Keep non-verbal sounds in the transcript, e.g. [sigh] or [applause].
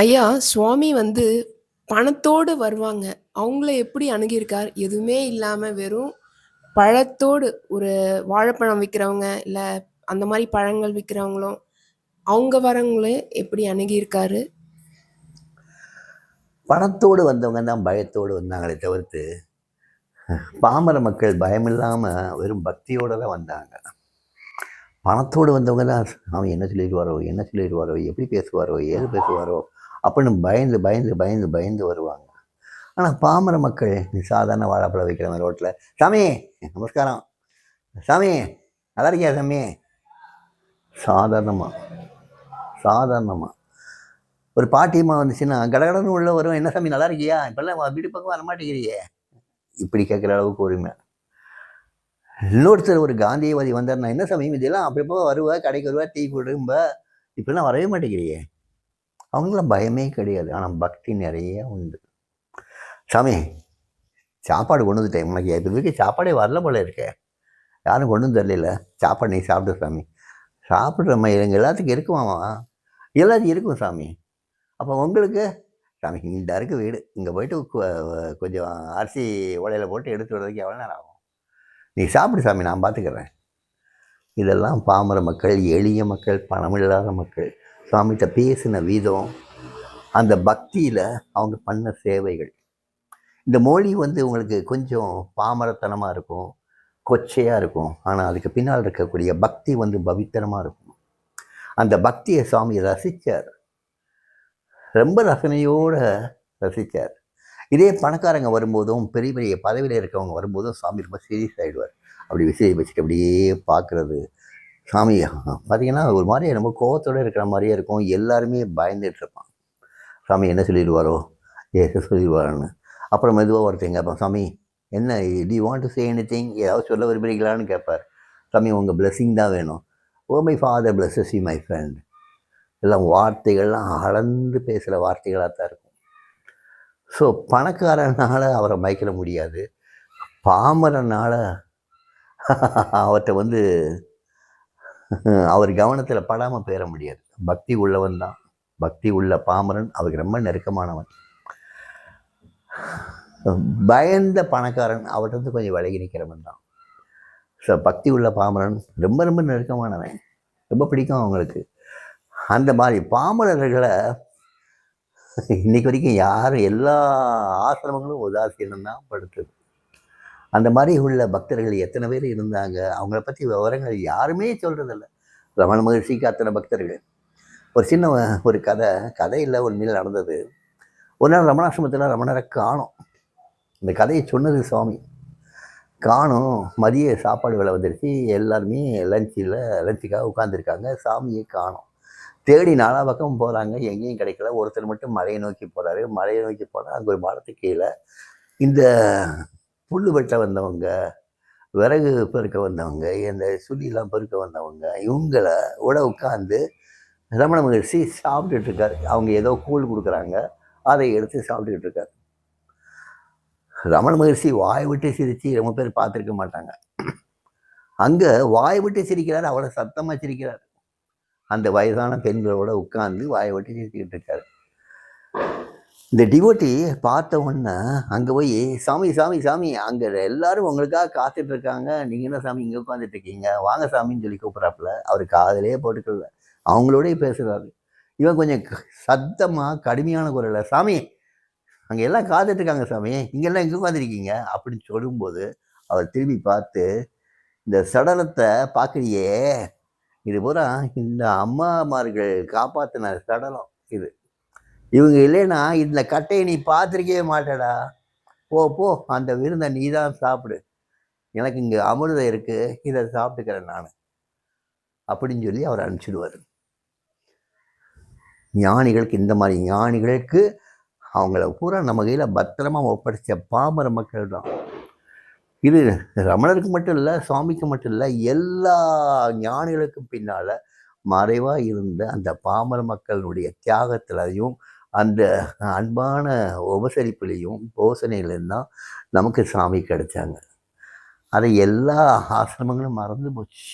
ஐயா, சுவாமி வந்து பணத்தோடு வருவாங்க. அவங்கள எப்படி அணுகியிருக்கார்? எதுவுமே இல்லாம வெறும் பழத்தோடு ஒரு வாழைப்பழம் விக்கிறவங்க, இல்ல அந்த மாரி பழங்கள் விக்கிறவங்களும், அவங்க வரவங்கள எப்படி அணுகியிருக்காரு? பணத்தோடு வந்தவங்க தான் பயத்தோடு வந்தாங்களே தவிர்த்து, பாமர மக்கள் பயமில்லாம வெறும் பக்தியோட தான் வந்தாங்க. பணத்தோடு வந்தவங்க தான் அவன் என்ன சொல்லிருவாரோ, என்ன சொல்லிருவாரோ, எப்படி பேசுவாரோ, ஏது பேசுவாரோ அப்படின்னு பயந்து, பயந்து, பயந்து, பயந்து வருவாங்க. ஆனால் பாமர மக்கள் சாதாரண வாழைப்பழம் விக்கிறவன் ரோட்டில் "சாமி நமஸ்காரம். சாமி நல்லா இருக்கியா சாமி?" சாதாரணமாக சாதாரணமா. ஒரு பாட்டியம்மா வந்துச்சுன்னா, கடகடன்னு உள்ள வரும், "என்ன சாமி நல்லா இருக்கியா? இப்போல்லாம் வீட்டு பக்கம் வரமாட்டேங்கிறியே." இப்படி கேட்குற அளவுக்கு உரிமை. இன்னொருத்தர் ஒரு காந்தியவாதி வந்தார்னா "என்ன சாமி இதெல்லாம் அப்படி போக வருவா கடைக்கு வருவா டீ குடும்ப, இப்பல்லாம் வரவே மாட்டேங்கிறியே." அவங்களும் பயமே கிடையாது. ஆனால் பக்தி நிறைய உண்டு. "சாமி சாப்பாடு கொண்டு வந்துட்டேன். உனக்கு இது சாப்பாடே வரல போல இருக்கே. யாரும் கொண்டு வந்து தரல சாப்பாடு நீ சாப்பிடு சாமி." "சாப்பிடுறேம்மா எங்கள் எல்லாத்துக்கும் இருக்குமாமா "எல்லாத்துக்கும் இருக்கும் சாமி." "அப்போ உங்களுக்கு?" "சாமி இந்த இருக்கு வீடு. இங்கே போயிட்டு கொஞ்சம் அரிசி உலையில போட்டு எடுத்து வர்றதுக்கு எவ்வளோ நேரம் ஆகும்? நீ சாப்பிடு சாமி நான் பார்த்துக்கிறேன்." இதெல்லாம் பாமர மக்கள், எளிய மக்கள், பணமில்லாத மக்கள் சுவாமிகிட்ட பேசின விதம், அந்த பக்தியில் அவங்க பண்ண சேவைகள். இந்த மொழி வந்து உங்களுக்கு கொஞ்சம் பாமரத்தனமாக இருக்கும், கொச்சையாக இருக்கும். ஆனால் அதுக்கு பின்னால் இருக்கக்கூடிய பக்தி வந்து பவித்தனமாக இருக்கும். அந்த பக்தியை சுவாமி ரசித்தார் ரொம்ப ரசனையோடு ரசித்தார் இதே பணக்காரங்க வரும்போதும், பெரிய பெரிய பதவியில் இருக்கவங்க வரும்போதும் சாமி ரொம்ப சீரியஸ் ஆகிடுவார் அப்படி விசிறி வச்சுட்டு அப்படியே பார்க்குறது. சாமி பார்த்தீங்கன்னா, ஒரு மாதிரி ரொம்ப கோவத்தோடு இருக்கிற மாதிரியே இருக்கும். எல்லாருமே பயந்துட்டுருப்பான் சாமி என்ன சொல்லிடுவாரோ ஏதோ சொல்லிடுவாருன்னு அப்புறம் மெதுவாக ஒருத்தங்க கேட்பான், "சாமி என்ன do want to say anything? ஏதாவது சொல்ல விரும்புகிறீங்களான்னு கேட்பார். "சாமி உங்கள் பிளெஸ்ஸிங் தான் வேணும்." "ஓ my father blesses you my friend." எல்லாம் வார்த்தைகள்லாம் அளந்து பேசுகிற வார்த்தைகளாக தான் இருக்கும். ஸோ பணக்காரனால் அவரை மயக்கிட முடியாது. பாமரனால் அவர்கிட்ட வந்து [laughs] அவர் கவனத்தில் படாமல் பெற முடியாது. பக்தி உள்ளவன் தான். பக்தி உள்ள பாமரன் அவருக்கு ரொம்ப நெருக்கமானவன். பயந்த பணக்காரன் அவர்கிட்ட இருந்து கொஞ்சம் விலகி நிற்கிறவன் தான். ஸோ பக்தி உள்ள பாமரன் ரொம்ப ரொம்ப நெருக்கமானவன். ரொம்ப பிடிக்கும் அவங்களுக்கு. அந்த மாதிரி பாமரர்களை இன்றைக்கு வரைக்கும் யாரும் எல்லா ஆசிரமங்களும் உதாசீனம் தான் படுத்துது. அந்த மாதிரி உள்ள பக்தர்கள் எத்தனை பேர் இருந்தாங்க? அவங்கள பற்றி விவரங்கள் யாருமே சொல்கிறதில்ல ரமண மகிழ்ச்சிக்கு அத்தனை பக்தர்கள். ஒரு சின்ன ஒரு கதை, கதை இல்ல நடந்தது. ஒரு நாள் ரமணாசிரமத்தில் ரமணரை காணும் இந்த கதையை சொன்னது சுவாமி. காணும் மதிய சாப்பாடு விலை வந்துருச்சு. எல்லாருமே லஞ்சில் லஞ்சுக்காக உட்காந்துருக்காங்க. சாமியை காணும் தேடி நாலா பக்கம் போகிறாங்க எங்கேயும் கிடைக்கல. ஒருத்தர் மட்டும் மலையை நோக்கி போகிறாரு மலையை நோக்கி போனால் அங்கே ஒரு மரத்துக்கு கீழே இந்த புல் வெட்ட வந்தவங்க, விறகு பெருக்க வந்தவங்க, இந்த சுள்ளிலாம் பெருக்க வந்தவங்க, இவங்கள விட உட்காந்து ரமண மகிழ்ச்சி சாப்பிட்டுட்டு இருக்காரு. அவங்க ஏதோ கூழ் குடுக்குறாங்க. அதை எடுத்து சாப்பிட்டுக்கிட்டு இருக்காரு. ரமண மகிழ்ச்சி வாய் விட்டு சிரிச்சு ரொம்ப பேர் பார்த்துருக்க மாட்டாங்க. அங்க வாய் விட்டு சிரிக்கிறாரு. அவ்வளோ சத்தமா சிரிக்கிறாரு. அந்த வயதான பெண்களோட உட்காந்து வாய் விட்டு சிரிச்சுக்கிட்டு இருக்காரு. இந்த டிவோட்டி பார்த்த உடனே அங்கே போய், "சாமி, சாமி, சாமி அங்கே எல்லாரும் உங்களுக்காக காத்துட்டு இருக்காங்க. நீங்கள் என்ன சாமி இங்கே உட்காந்துட்டு இருக்கீங்க? வாங்க சாமின்னு" சொல்லி கூப்பிட்றாப்புல அவர் காதலே போட்டுக்கல. அவங்களோடய பேசுகிறாரு இவன் கொஞ்சம் சத்தமாக கடுமையான குரலில் "சாமி அங்கே எல்லாம் காத்துட்டு இருக்காங்க சாமி. இங்கெல்லாம் இங்கே உட்காந்துருக்கீங்க அப்படின்னு சொல்லும்போது, அவர் திரும்பி பார்த்து, "இந்த சடலத்தை பார்க்குறியே, இது பூரா இந்த அம்மாமார்கள் காப்பாற்றின சடலம் இது. இவங்க இல்லைன்னா இந்த கட்டையை நீ பார்த்துருக்கவே மாட்டடா. போ போ அந்த விருந்தை நீ தான் சாப்பிடு. எனக்கு இங்கே அமிர்தம் இருக்கு. இதை சாப்பிட்டுக்கிறேன் நான் அப்படின்னு சொல்லி அவர் அனுப்பிச்சிடுவார் ஞானிகளுக்கு இந்த மாதிரி ஞானிகளுக்கு அவங்கள பூரா நம்ம கையில் பத்திரமா ஒப்படைச்ச பாமர மக்கள் தான். இது ரமணருக்கு மட்டும் இல்லை சுவாமிக்கு மட்டும் இல்லை எல்லா ஞானிகளுக்கும் பின்னால் மறைவாக இருந்த அந்த பாமர மக்களுடைய தியாகத்திலையும் அந்த அன்பான உபசரிப்புலேயும் போசனையிலும் தான் நமக்கு சாமி கிடைச்சாங்க. அதை எல்லா ஆசிரமங்களும் மறந்து போச்சு.